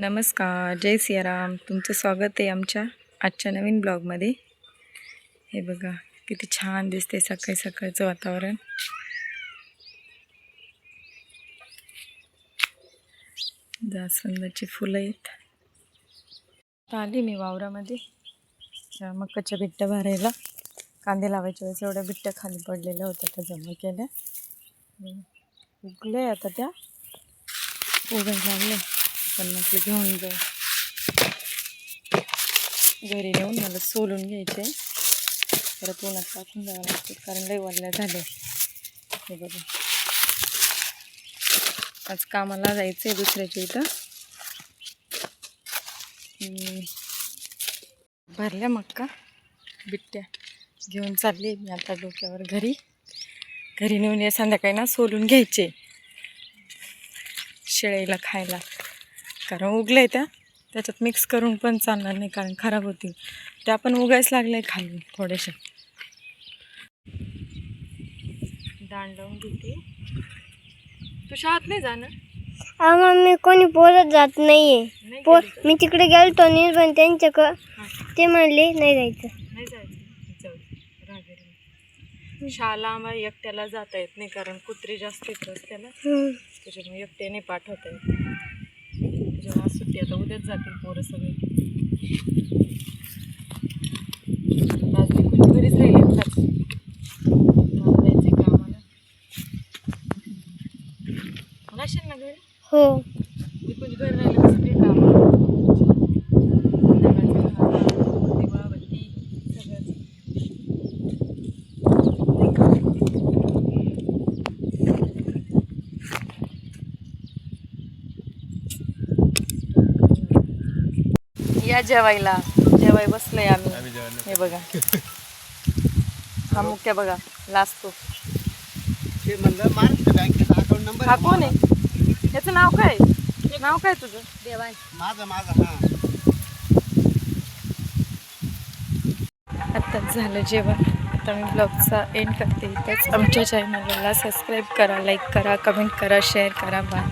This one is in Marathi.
नमस्कार जय सियाराम. तुमचं स्वागत आहे आमच्या आजच्या नवीन ब्लॉगमध्ये. हे बघा किती छान दिसते सकाळी सकाळचं वातावरण. जास्वंदाची फुलं आहेत. आता आली मी वावरामध्ये. मक्काच्या बिट्ट्या भरायला. कांदे लावायच्या वेळेस एवढ्या बिट्ट्या खाली पडलेल्या होत्या त्या जमा केल्या. उगल्या आता त्या. उगायला लागल्या. पण म्हटलं घेऊन जाऊ. घरी नेऊन मला सोलून घ्यायचे परत उन्हात टाकून जावं लागते कारण लई वाढल्या झाले हे बघा. आज कामाला जायचं आहे दुसऱ्याच्या इथं. भरल्या मक्का बिट्ट्या घेऊन चालली मी आता डोक्यावर घरी. घरी नेऊन या संध्याकाळी ना सोलून घ्यायचे. शेळीला खायला. कारण उगले त्या. त्याच्यात मिक्स करून पण चालणार नाही कारण खराब होतील. त्या पण उगायच लागले खाली थोडेसे. दांड लावून घेते. तू शाळेत नाही जाणार? मम्मी कोणी बोलत जात नाहीये. पो? मी तिकडे गेलतो निर्बंध त्यांच्याक हा, ते म्हणले नाही जायचं. नाही जायचं? जाऊ दे, राहा घरी. शाळा आम्हाला एकट्याला जाता येत नाही कारण कुत्री जास्त येत रस्त्याला. त्याच्यामुळे एकट्याने पाठवता येत आज सुट्टी आता उद्याच जातील पोरं सगळे. घरीच राहील हो. मी कुठे घरी राहिलं या जेवायला. जेवाय बसलोय आम्ही. हे बघा. हा मुख्य बघा. लाजतो ते. म्हणलं महाराष्ट्र बँकेचा अकाउंट नंबर हा कोण आहे? याचं नाव काय? नाव काय तुझं? देवाय माझा माझा हा. आत्ताच झालं जेवण. आता मी ब्लॉगचा एंड करते त्याच आमच्या चॅनलला सबस्क्राईब करा लाईक करा कमेंट करा शेअर करा बाय